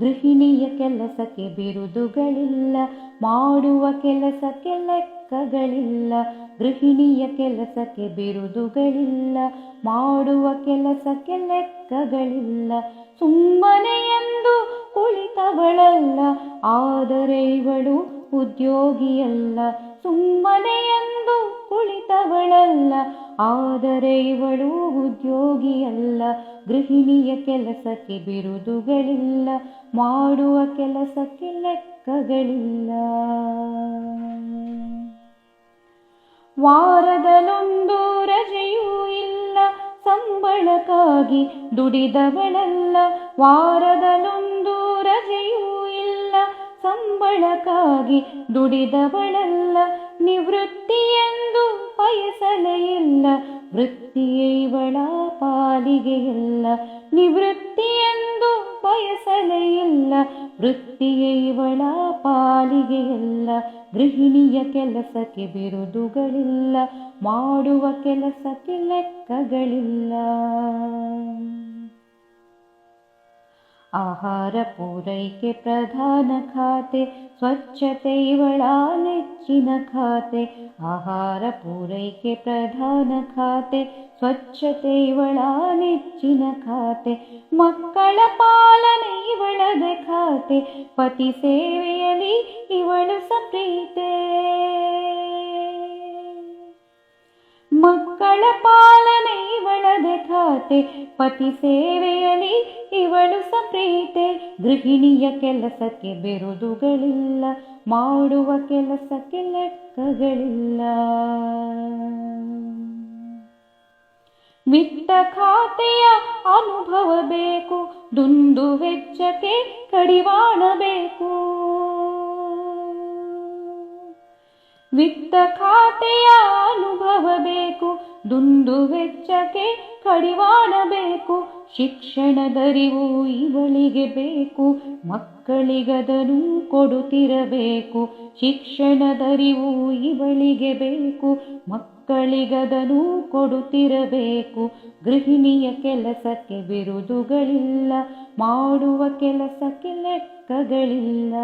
ಗೃಹಿಣಿಯ ಕೆಲಸಕ್ಕೆ ಬಿರುದುಗಳಿಲ್ಲ, ಮಾಡುವ ಕೆಲಸಕ್ಕೆ ಲೆಕ್ಕಗಳಿಲ್ಲ, ಗೃಹಿಣಿಯ ಕೆಲಸಕ್ಕೆ ಬಿರುದುಗಳಿಲ್ಲ, ಮಾಡುವ ಕೆಲಸಕ್ಕೆ ಲೆಕ್ಕಗಳಿಲ್ಲ. ಸುಮ್ಮನೆ ಎಂದು ಕುಳಿತವಳಲ್ಲ, ಆದರೆ ಇವಳು ಉದ್ಯೋಗಿಯಲ್ಲ. ಸುಮ್ಮನೆ ಎಂದು ಕುಳಿತವಳಲ್ಲ, ಆದರೆ ಇವಳು ಉದ್ಯೋಗಿಯಲ್ಲ. ಗೃಹಿಣಿಯ ಕೆಲಸಕ್ಕೆ ಬಿರುದುಗಳಿಲ್ಲ ಮಾಡುವ ಕೆಲಸಕ್ಕೆ ಲೆಕ್ಕಗಳಿಲ್ಲ. ವಾರದಲ್ಲೊಂದು ರಜೆಯೂ ಇಲ್ಲ, ಸಂಬಳಕ್ಕಾಗಿ ದುಡಿದವಳಲ್ಲ. ವಾರದಲ್ಲೊಂದು ರಜೆಯೂ ಇಲ್ಲ, ಸಂಬಳಕ್ಕಾಗಿ ದುಡಿದವಳಲ್ಲ. ನಿವೃತ್ತಿ ಎಂದು ಬಯಸಲೇ ಇಲ್ಲ. ವೃತ್ತಿಯೇ ಇವಳ ಪಾಲಿಗೆ ಇಲ್ಲ. ನಿವೃತ್ತಿ ಎಂದು ಬಯಸಲೇ ಇಲ್ಲ. ವೃತ್ತಿಯೇ ಇವಳ ಪಾಲಿಗೆ ಇಲ್ಲ. ಗೃಹಿಣಿಯ ಕೆಲಸಕ್ಕೆ ಬಿರುದುಗಳಿಲ್ಲ. ಮಾಡುವ ಕೆಲಸಕ್ಕೆ ಲೆಕ್ಕಗಳಿಲ್ಲ. ಆಹಾರ ಪೂರೈಕೆ ಪ್ರಧಾನ ಖಾತೆ ಸ್ವಚ್ಛತೆ ಇವಳ ನೆಚ್ಚಿನ ಖಾತೆ. ಆಹಾರ ಪೂರೈಕೆ ಪ್ರಧಾನ ಖಾತೆ ಸ್ವಚ್ಛತೆ ಇವಳ ನೆಚ್ಚಿನ ಖಾತೆ. ಮಕ್ಕಳ ಪಾಲನೆ ಇವಳದ ಖಾತೆ, ಪತಿ ಸೇವೆಯಲ್ಲಿ ಇವಳು ಸಪ್ರೀತೆ. ಮಕ್ಕಳ ಪಾಲನೆ ಇವಳದ ಖಾತೆ, ಪತಿ ಸೇವೆಯಲ್ಲಿ ಇವಳು ಸಪ್ರೀತೆ, ಗೃಹಿಣಿಯ ಕೆಲಸಕ್ಕೆ ಬೆರುದುಗಳಿಲ್ಲ, ಮಾಡುವ ಕೆಲಸಕ್ಕೆ ಲೆಕ್ಕಗಳಿಲ್ಲ. ವಿತ್ತ ಖಾತೆಯ ಅನುಭವ ಬೇಕು, ದುಂದು ವೆಚ್ಚಕ್ಕೆ ಕಡಿವಾಣ ಬೇಕು. ವಿತ್ತ ಖಾತೆಯ ಅನುಭವ ಬೇಕು ದುಂದು ವೆಚ್ಚಕ್ಕೆ ಕಡಿವಾಣಬೇಕು ಶಿಕ್ಷಣದರಿವು ಇವಳಿಗೆ ಬೇಕು ಮಕ್ಕಳಿಗದನು ಕೊಡುತ್ತಿರಬೇಕು ಶಿಕ್ಷಣದರಿವು ಇವಳಿಗೆ ಬೇಕು ಮಕ್ಕಳಿಗದನು ಕೊಡುತ್ತಿರಬೇಕು. ಗೃಹಿಣಿಯ ಕೆಲಸಕ್ಕೆ ಬಿರುದುಗಳಿಲ್ಲ, ಮಾಡುವ ಕೆಲಸಕ್ಕೆ ಲೆಕ್ಕಗಳಿಲ್ಲ.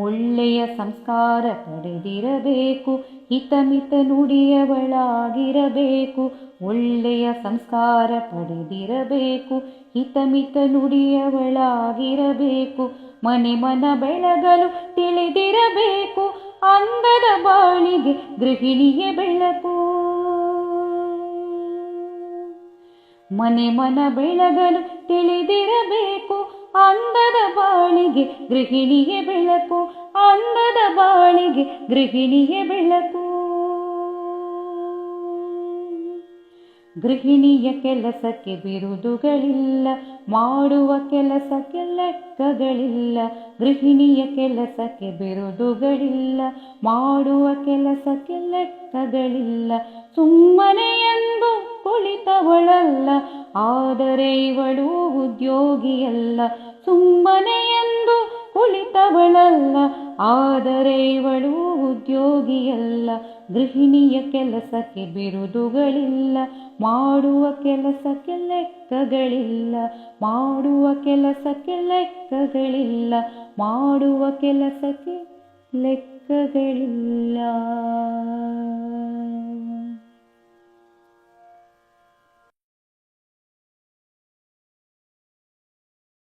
ಒಳ್ಳೆಯ ಸಂಸ್ಕಾರ ಪಡೆದಿರಬೇಕು, ಹಿತಮಿತ ನುಡಿಯವಳಾಗಿರಬೇಕು. ಒಳ್ಳೆಯ ಸಂಸ್ಕಾರ ಪಡೆದಿರಬೇಕು, ಹಿತಮಿತ ನುಡಿಯವಳಾಗಿರಬೇಕು. ಮನೆ ಮನ ಬೆಳಗಲು ತಿಳಿದಿರಬೇಕು, ಅಂದದ ಬಾಳಿಗೆ ಗೃಹಿಣಿಯ ಬೆಳಕು. ಮನೆ ಮನ ಬೆಳಗಲು ತಿಳಿದಿರಬೇಕು ಅಂದದ ಬಾಳಿಗೆ ಗೃಹಿಣಿಗೆ ಬೆಳಕು ಅಂದದ ಬಾಳಿಗೆ ಗೃಹಿಣಿಗೆ ಬೆಳಕು. ಗೃಹಿಣಿಯ ಕೆಲಸಕ್ಕೆ ಬಿರುದುಗಳಿಲ್ಲ, ಮಾಡುವ ಕೆಲಸಕ್ಕೆ ಲೆಕ್ಕಗಳಿಲ್ಲ, ಗೃಹಿಣಿಯ ಕೆಲಸಕ್ಕೆ ಬಿರುದುಗಳಿಲ್ಲ, ಮಾಡುವ ಕೆಲಸಕ್ಕೆ ಲೆಕ್ಕಗಳಿಲ್ಲ. ಸುಮ್ಮನೆ ಎಂದು ಕುಳಿತವಳಲ್ಲ, ಆದರೆ ಇವಳು ಉದ್ಯೋಗಿಯಲ್ಲ. ಸುಮ್ಮನೆ ಕುಳಿತವಳಲ್ಲ, ಆದರೆ ಇವಳು ಉದ್ಯೋಗಿಯಲ್ಲ. ಗೃಹಿಣಿಯ ಕೆಲಸಕ್ಕೆ ಬಿರುದುಗಳಿಲ್ಲ, ಮಾಡುವ ಕೆಲಸಕ್ಕೆ ಲೆಕ್ಕಗಳಿಲ್ಲ, ಮಾಡುವ ಕೆಲಸಕ್ಕೆ ಲೆಕ್ಕಗಳಿಲ್ಲ, ಮಾಡುವ ಕೆಲಸಕ್ಕೆ ಲೆಕ್ಕಗಳಿಲ್ಲ.